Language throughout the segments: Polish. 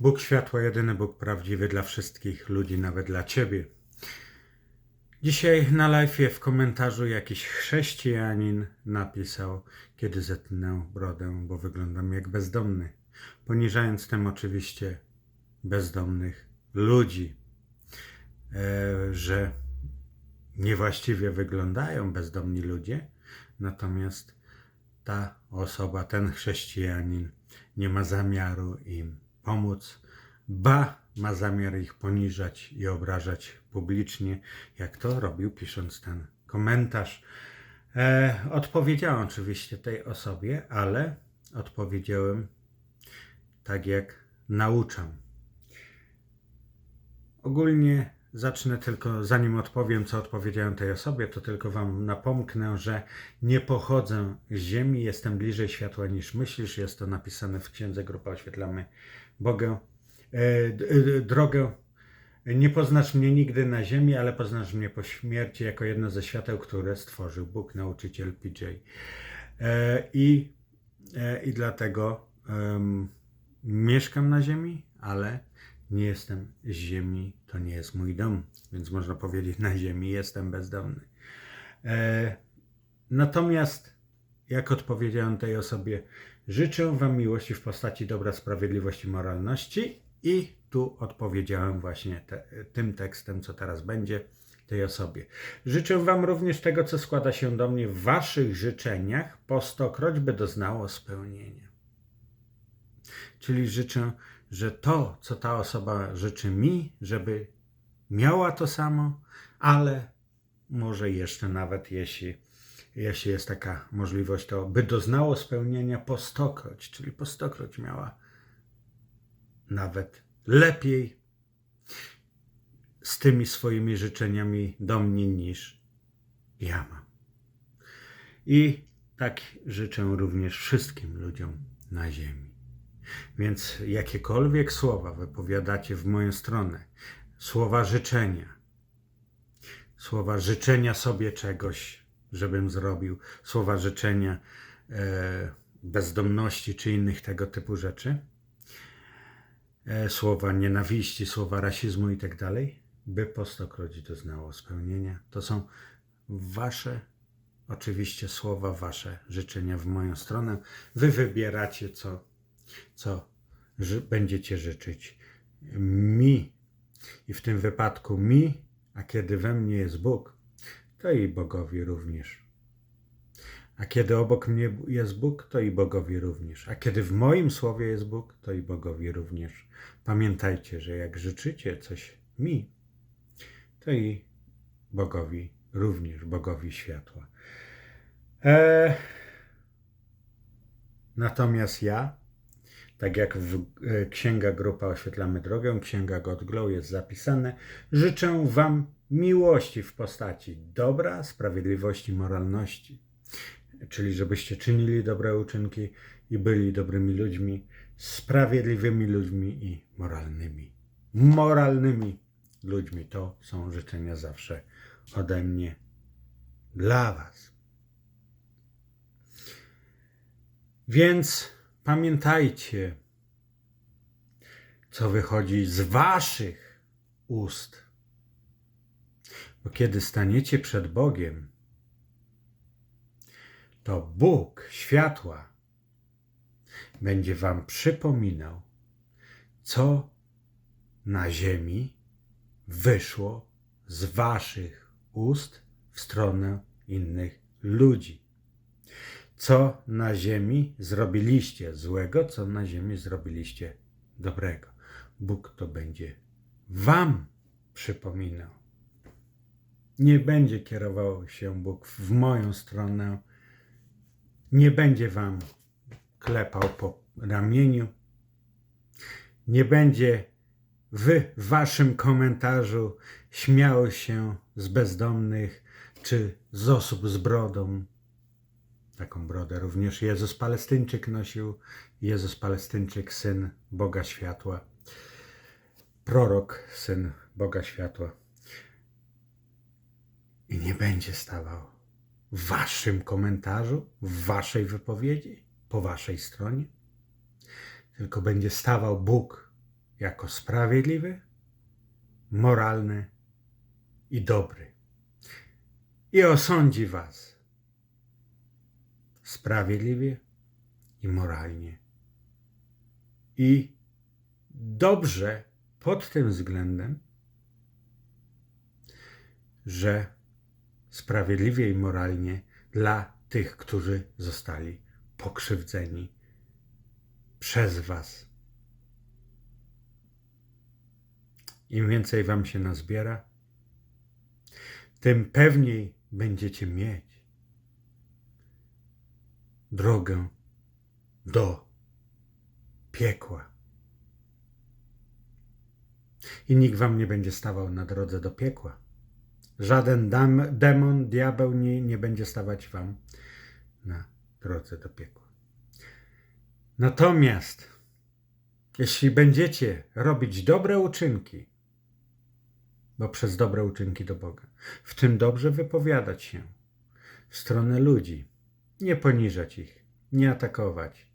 Bóg światła, jedyny Bóg prawdziwy dla wszystkich ludzi, nawet dla Ciebie. Dzisiaj na live w komentarzu jakiś chrześcijanin napisał, kiedy zetnę brodę, bo wyglądam jak bezdomny. Poniżając tym oczywiście bezdomnych ludzi, e, że niewłaściwie wyglądają bezdomni ludzie, natomiast ta osoba, ten chrześcijanin nie ma zamiaru im pomóc, ba ma zamiar ich poniżać i obrażać publicznie, jak to robił pisząc ten komentarz. E, odpowiedziałem oczywiście tej osobie, ale odpowiedziałem tak jak nauczam. Ogólnie zacznę tylko, zanim odpowiem, co odpowiedziałem tej osobie, to tylko Wam napomknę, że nie pochodzę z Ziemi, jestem bliżej światła niż myślisz. Jest to napisane w księdze Grupa Oświetlamy Bogę, e, d- drogę. Nie poznasz mnie nigdy na ziemi, ale poznasz mnie po śmierci jako jedno ze świateł, które stworzył Bóg, nauczyciel PJ. E, I, e, i dlatego mieszkam na ziemi, ale nie jestem z ziemi, to nie jest mój dom, więc można powiedzieć, na ziemi jestem bezdomny. E, natomiast, jak odpowiedziałem tej osobie, życzę Wam miłości w postaci dobra, sprawiedliwości, moralności i tu odpowiedziałem właśnie te, tym tekstem, co teraz będzie tej osobie. Życzę Wam również tego, co składa się do mnie w Waszych życzeniach, po stokroć by doznało spełnienia. Czyli życzę, że to, co ta osoba życzy mi, żeby miała to samo, ale może jeszcze nawet jeśli, jeśli jest taka możliwość, to by doznało spełnienia po stokroć, czyli po stokroć miała nawet lepiej z tymi swoimi życzeniami do mnie niż ja mam. I tak życzę również wszystkim ludziom na ziemi. Więc jakiekolwiek słowa wypowiadacie w moją stronę, słowa życzenia, słowa życzenia sobie czegoś, żebym zrobił, słowa życzenia e, bezdomności czy innych tego typu rzeczy, e, słowa nienawiści, słowa rasizmu i tak dalej, by po stokroć doznało spełnienia. To są wasze, oczywiście słowa, wasze życzenia w moją stronę. Wy wybieracie, co co będziecie życzyć mi. I w tym wypadku mi, a kiedy we mnie jest Bóg, to i Bogowi również. A kiedy obok mnie jest Bóg, to i Bogowi również. A kiedy w moim słowie jest Bóg, to i Bogowi również. Pamiętajcie, że jak życzycie coś mi, to i Bogowi również, Bogowi światła. Eee, natomiast ja, tak jak w e, Księga Grupa Oświetlamy Drogę, Księga God Glow jest zapisane, życzę Wam miłości w postaci dobra, sprawiedliwości, moralności. Czyli żebyście czynili dobre uczynki i byli dobrymi ludźmi, sprawiedliwymi ludźmi i moralnymi. Moralnymi ludźmi. To są życzenia zawsze ode mnie dla Was. Więc pamiętajcie, co wychodzi z Waszych ust. Bo kiedy staniecie przed Bogiem, to Bóg światła będzie Wam przypominał, co na ziemi wyszło z Waszych ust w stronę innych ludzi co na ziemi zrobiliście złego, co na ziemi zrobiliście dobrego. Bóg to będzie wam przypominał. Nie będzie kierował się Bóg w moją stronę, nie będzie wam klepał po ramieniu, nie będzie w waszym komentarzu śmiał się z bezdomnych czy z osób z brodą, taką brodę. Również Jezus Palestyńczyk nosił. Jezus Palestyńczyk, syn Boga Światła. Prorok, syn Boga Światła. I nie będzie stawał w waszym komentarzu, w waszej wypowiedzi, po waszej stronie, tylko będzie stawał Bóg jako sprawiedliwy, moralny i dobry. I osądzi was sprawiedliwie i moralnie. I dobrze pod tym względem, że sprawiedliwie i moralnie dla tych, którzy zostali pokrzywdzeni przez Was. Im więcej Wam się nazbiera, tym pewniej będziecie mieć drogę do piekła. I nikt Wam nie będzie stawał na drodze do piekła. Żaden dam, demon, diabeł nie, nie będzie stawać Wam na drodze do piekła. Natomiast, jeśli będziecie robić dobre uczynki, bo przez dobre uczynki do Boga, w tym dobrze wypowiadać się w stronę ludzi, nie poniżać ich, nie atakować,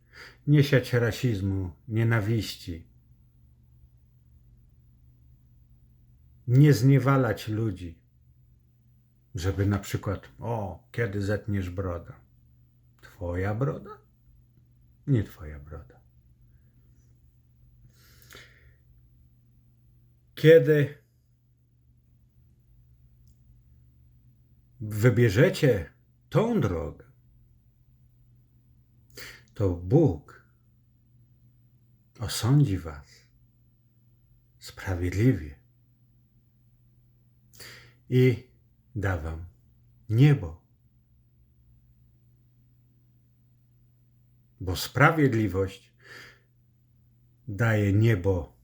nie siać rasizmu, nienawiści, nie zniewalać ludzi, żeby na przykład, o, kiedy zetniesz broda? Twoja broda? Nie twoja broda. Kiedy wybierzecie tą drogę, to Bóg osądzi was sprawiedliwie i da wam niebo. Bo sprawiedliwość daje niebo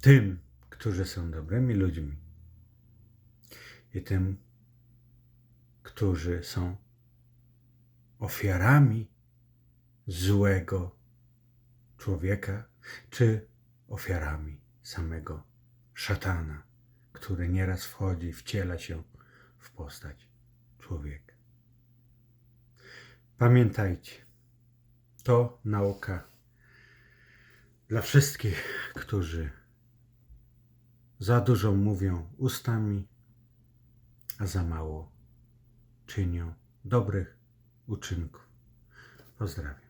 tym, którzy są dobrymi ludźmi i tym, którzy są ofiarami złego człowieka, czy ofiarami samego szatana, który nieraz wchodzi, wciela się w postać człowieka. Pamiętajcie, to nauka dla wszystkich, którzy za dużo mówią ustami, a za mało czynią dobrych uczynków. Pozdrawiam.